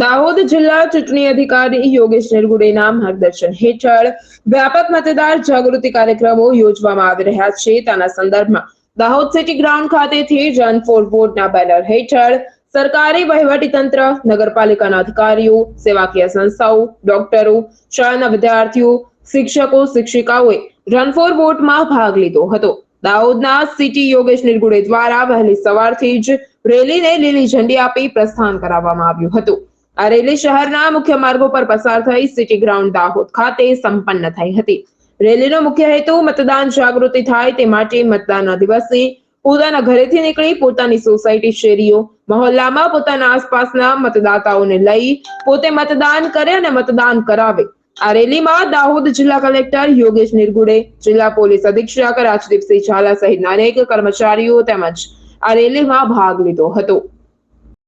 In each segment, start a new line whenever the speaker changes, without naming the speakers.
દાહોદ જિલ્લા ચૂંટણી અધિકારી યોગેશ નિર્ગુડેના માર્ગદર્શન હેઠળ વ્યાપક મતદાર જાગૃતિ કાર્યક્રમો યોજવામાં આવી રહ્યા છે. તેના સંદર્ભમાં દાહોદ સિટી ગ્રાઉન્ડ ખાતેથી રન ફોર વોટના બેનર હેઠળ સરકારી વહીવટીતંત્ર, નગરપાલિકાના અધિકારીઓ, સેવાકીય સંસ્થાઓ, ડોક્ટરો, શાળાના વિદ્યાર્થીઓ, શિક્ષકો, શિક્ષિકાઓએ રન ફોર વોટમાં ભાગ લીધો હતો. દાહોદના સિટી યોગેશ નિરગુડે દ્વારા વહેલી સવારથી જ રેલીને લીલી ઝંડી આપી પ્રસ્થાન કરાવવામાં આવ્યું હતું. આ રેલી શહેરના મુખ્ય માર્ગો પર પસાર થઈ સિટી ગ્રાઉન્ડ દાહોદ ખાતે સંપન્ન થઈ હતી. રેલીનો મુખ્ય હેતુ મતદાન જાગૃતિ થાય તે માટે મતદાનના દિવસે પોતાના ઘરેથી નીકળી પોતાની સોસાયટી, શેરીઓ, મહોલ્લામાં પોતાના આસપાસના મતદાતાઓને લઈ પોતે મતદાન કરે અને મતદાન કરાવે. આ રેલીમાં દાહોદ જિલ્લા કલેક્ટર યોગેશ નિરગુડે, જિલ્લા પોલીસ અધિક્ષક રાજદીપસિંહ ઝાલા સહિતના અનેક કર્મચારીઓ તેમજ આ રેલીમાં ભાગ લીધો હતો.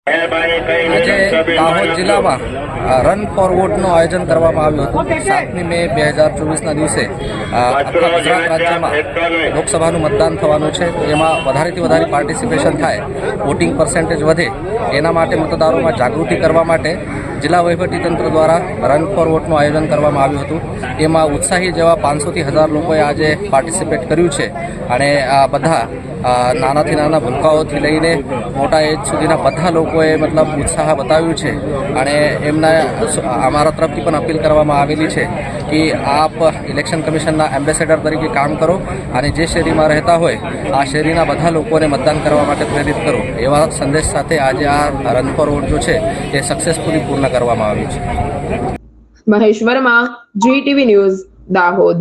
આજે દાહોદ જિલ્લામાં રન ફોર વોટનું આયોજન કરવામાં આવ્યું હતું. સાતમી મે બે હજાર ચોવીસના દિવસે ગુજરાત રાજ્યમાં લોકસભાનું મતદાન થવાનું છે. એમાં વધારેથી વધારે પાર્ટિસિપેશન થાય. વોટિંગ પર્સન્ટેજ વધે. એના માટે મતદારોમાં જાગૃતિ કરવા માટે જિલ્લા વહીવટીતંત્ર દ્વારા રન ફોર વોટનું આયોજન કરવામાં આવ્યું હતું. એમાં ઉત્સાહી જેવા પાંચસોથી હજાર લોકોએ આજે પાર્ટિસિપેટ કર્યું છે. અને આ બધા નાનાથી નાના ભૂલકાઓથી લઈને મોટા એજ સુધીના બધા લોકોએ મતલબ ઉત્સાહ બતાવ્યું છે. અને એમના અમારા તરફથી પણ અપીલ કરવામાં આવેલી છે કે આપ ઇલેક્શન કમિશનના એમ્બેસેડર તરીકે કામ કરો અને જે શેરીમાં રહેતા હોય, આ શેરીના બધા લોકોને મતદાન કરવા માટે પ્રેરિત કરો. એવા સંદેશ સાથે આજે આ રન ફોર વોટ જો છે એ સક્સેસફુલી પૂર્ણ કરવામાં આવ્યું છે.
Mahesh Verma GTV news Dahod.